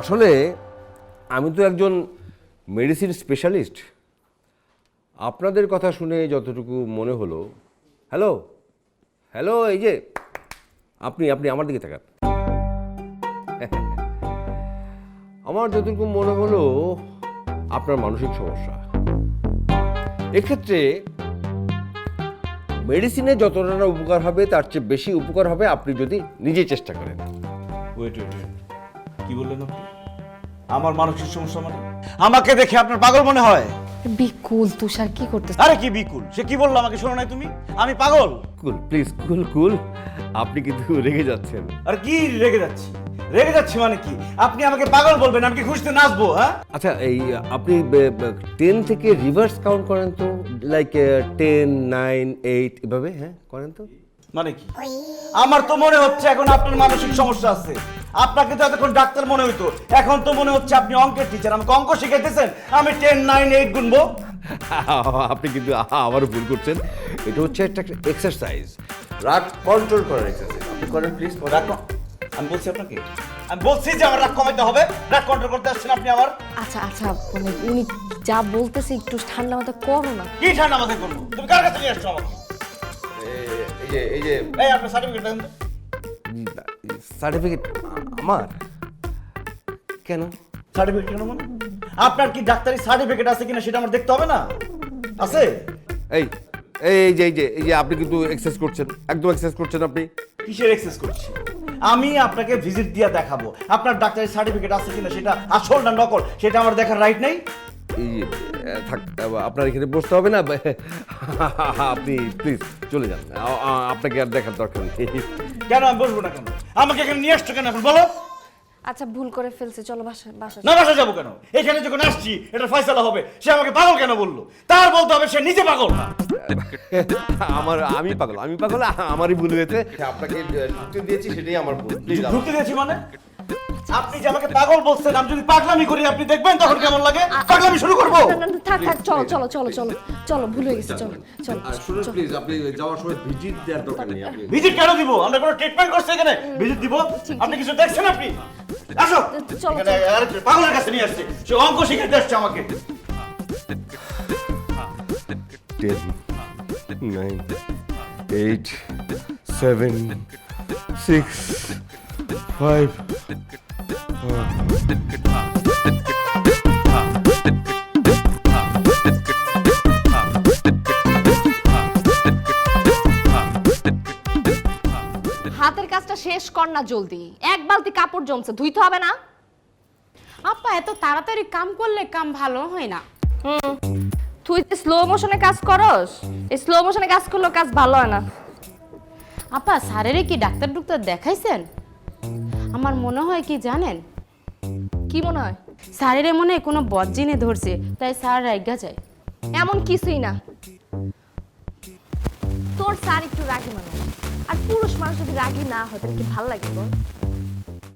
আসলে আমি তো একজন মেডিসিন স্পেশালিস্ট আপনাদের কথা শুনে যতটুকু মনে হলো, হ্যালো? হ্যালো, এই যে, আপনি আপনি আমার দিকে তাকান। আমার যতটুকু মনে হলো, আপনার মানসিক সমস্যা। এক্ষেত্রে মেডিসিনে যতটা উপকার হবে, তার চেয়ে বেশি উপকার হবে আপনি যদি নিজে চেষ্টা করেন। ওয়েট ওয়েট ওয়েট কি বললেন আপনি? আমার মানসিক সমস্যা মানে? আমাকে দেখে আপনার পাগল মনে হয়। বিকুল তুষার কি করতেছ? আরে কি বিকুল? সে কি বলল আমাকে শোনো নাই তুমি? আমি পাগল। কুল প্লিজ কুল কুল আপনি কিন্তু রেগে যাচ্ছেন। আর কি রেগে যাচ্ছি? রেগে যাচ্ছি মানে কি? আপনি আমাকে পাগল বলবেন আমি কি খুশিতে নাচবো হ্যাঁ? আচ্ছা এই আপনি টেন থেকে রিভার্স কাউন্ট করেন তো লাইক টেন নাইন এইট এভাবে হ্যাঁ করেন তো? মানে কি? আমার তো মনে হচ্ছে এখন আপনার মানসিক সমস্যা আছে। আপনাকে তো এতক্ষণ ডাক্তার মনে হইতো। এখন তো মনে হচ্ছে আপনি অঙ্কের টিচার আমাকে অঙ্ক শিখাইতেছেন? আমি টেন নাইন এইট গুনবো। আপনি কিন্তু আবারও ভুল করছেন। এটা হচ্ছে একটা এক্সারসাইজ রাগ কন্ট্রোল করার এক্সারসাইজ আপনি করেন প্লিজ রাগ আমি বলছি আপনাকে। আমি বলছি যে আমার রাগ কমাইতে হবে। রাগ কন্ট্রোল করতে আসছেন আপনি আমার আচ্ছা আচ্ছা মানে উনি যা বলতেছে একটু ঠান্ডা মাথা করো না। কি ঠান্ডা মাথায় করব? তুমি কার কাছে নিয়ে আসছো আমাকে? যে এই যে এই আপনার সার্টিফিকেট দেন। সার্টিফিকেট আমার? কেন? সার্টিফিকেট কেন মানে? আপনার কি ডাক্তারি সার্টিফিকেট আছে কিনা সেটা আমার দেখতে হবে না? আছে? এই এই যে এই যে এই যে আপনি কিন্তু এক্সারসাইজ করছেন। একদম এক্সারসাইজ করছেন আপনি। কিসের এক্সেস করছি? আমি আপনাকে ভিজিট দিয়ে দেখাবো। আপনার ডাক্তারি সার্টিফিকেট আছে কিনা সেটা আসল না নকল সেটা আমার দেখার রাইট নেই? এই আপনার এখানে বসতে হবে না আপনি প্লিজ চলে যান। আপনাকে আর দেখার দরকার নেই। কেন আমি বলব না কেন? আমাকে এখানে নিয়ে আসছো কেন এখন বলো? আচ্ছা ভুল করে ফেলছে চলো বাসা বাসা না বাসা যাব কেন? এখানে যখন আসছি এটা ফয়সালা হবে। সে আমাকে পাগল কেন বলল? তার বলতে হবে সে নিজে পাগল না। আমার আমি পাগল আমি পাগল আমারই ভুল হয়েছে। আপনাকে ঢুকতে দিয়েছি সেটাই আমার ভুল। ঢুকতে দিয়েছি মানে? আপনি যে আমাকে পাগল বলছেন আমি যদি পাগলামি করি আপনি দেখবেন তখন কেমন লাগে? পাগলামি শুরু করব। না, না, না, থাক থাক চলো চলো চলো চলো চলো ভুল হয়ে গেছে চলো চলো শুনুন প্লিজ আপনি যাওয়ার সময় ভিজিট দেওয়ার দরকার নেই আপনি। ভিজিট কেন দিব? আমরা কোনো ট্রিটমেন্ট করছি এখানে। ভিজিট দিব? আপনি কিছু দেখছেন আপনি? আসো। চলো, পাগলের কাছে নিয়ে আসছে। সে অঙ্ক শিখাইতে আসছে আমাকে। Ten nine eight seven six five কাজটা শেষ কর না জলদি। এক বালতি কাপড় জমছে ধুইতে হবে না। আপা এত তাড়াতাড়ি কাম করলে কাম ভালো হয় না। হুম। তুই স্লো মোশনে কাজ করস এই স্লো মোশনে কাজ করলে কাজ ভালো হয় না। আপা স্যারের কি ডাক্তার ডুক্তার দেখাইছেন? আমার মনে হয় কি জানেন? কি মনে হয়? স্যারের মনে হয় কোনো বজ্জিনে ধরছে তাই স্যার রাইগা যায়। এমন কিছুই না। তোর স্যার একটু রাগি মানুষ। আর পুরুষ মানুষ যদি রাগি না হয় তাহলে কি ভালো লাগে বল?